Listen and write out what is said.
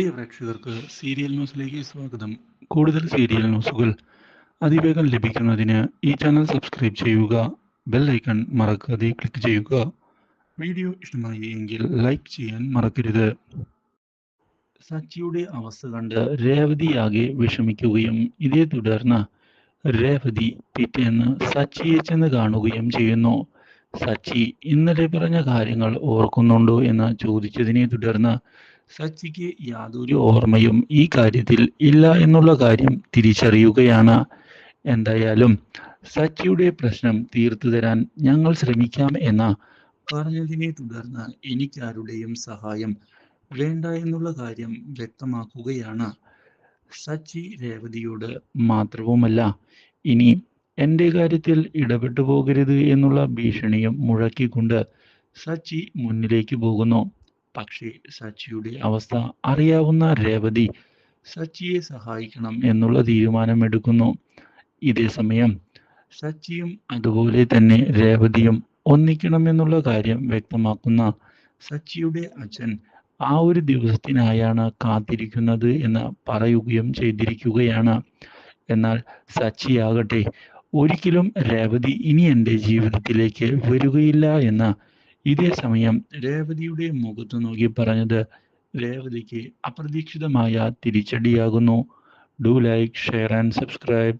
പ്രിയ പ്രേക്ഷകർക്ക് സീരിയൽ ന്യൂസിലേക്ക് സ്വാഗതം. കൂടുതൽ സീരിയൽ ന്യൂസുകൾ അതിവേഗം ലഭിക്കുന്നതിന് ഈ ചാനൽ സബ്സ്ക്രൈബ് ചെയ്യുക ബെൽ ഐക്കൺ മറക്കാതെ ക്ലിക്ക് ചെയ്യുക. വീഡിയോ ഇഷ്ടമായി എങ്കിൽ ലൈക്ക് ചെയ്യാൻ മറക്കരുത്. സച്ചിയുടെ അവസ്ഥ കണ്ട് രേവതിയാകെ വിഷമിക്കുകയും ഇതേ തുടർന്ന് രേവതി പിറ്റേന്ന് സച്ചിയെ ചെന്ന് കാണുകയും ചെയ്യുന്നു. സച്ചി ഇന്നലെ പറഞ്ഞ കാര്യങ്ങൾ ഓർക്കുന്നുണ്ടോ എന്ന് ചോദിച്ചതിനെ തുടർന്ന് സച്ചിക്ക് യാതൊരു ഓർമ്മയും ഈ കാര്യത്തിൽ ഇല്ല എന്നുള്ള കാര്യം തിരിച്ചറിയുകയാണ്. എന്തായാലും സച്ചിയുടെ പ്രശ്നം തീർത്തു തരാൻ ഞങ്ങൾ ശ്രമിക്കാം എന്ന പറഞ്ഞതിനെ തുടർന്ന് എനിക്കാരുടെയും സഹായം വേണ്ട എന്നുള്ള കാര്യം വ്യക്തമാക്കുകയാണ്. സച്ചി രേവതിയോട് മാത്രവുമല്ല ഇനി എന്റെ കാര്യത്തിൽ ഇടപെട്ടു പോകരുത് എന്നുള്ള ഭീഷണിയും മുഴക്കിക്കൊണ്ട് സച്ചി മുന്നിലേക്ക് പോകുന്നു. പക്ഷേ സച്ചിയുടെ അവസ്ഥ അറിയാവുന്ന രേവതി സച്ചിയെ സഹായിക്കണം എന്നുള്ള തീരുമാനമെടുക്കുന്നു. ഇതേ സമയം സച്ചിയും അതുപോലെ തന്നെ രേവതിയും ഒന്നിക്കണം എന്നുള്ള കാര്യം വ്യക്തമാക്കുന്ന സച്ചിയുടെ അച്ഛൻ ആ ഒരു ദിവസത്തിനായാണ് കാത്തിരിക്കുന്നത് എന്ന് പറയുകയും ചെയ്തിരിക്കുകയാണ്. എന്നാൽ സച്ചിയാകട്ടെ ഒരിക്കലും രേവതി ഇനി എന്റെ ജീവിതത്തിലേക്ക് വരികയില്ല എന്ന് ഇതേ സമയം രേവതിയുടെ മുഖത്ത് നോക്കി പറഞ്ഞത് രേവതിക്ക് അപ്രതീക്ഷിതമായ തിരിച്ചടിയാകുന്നു. Do like share and subscribe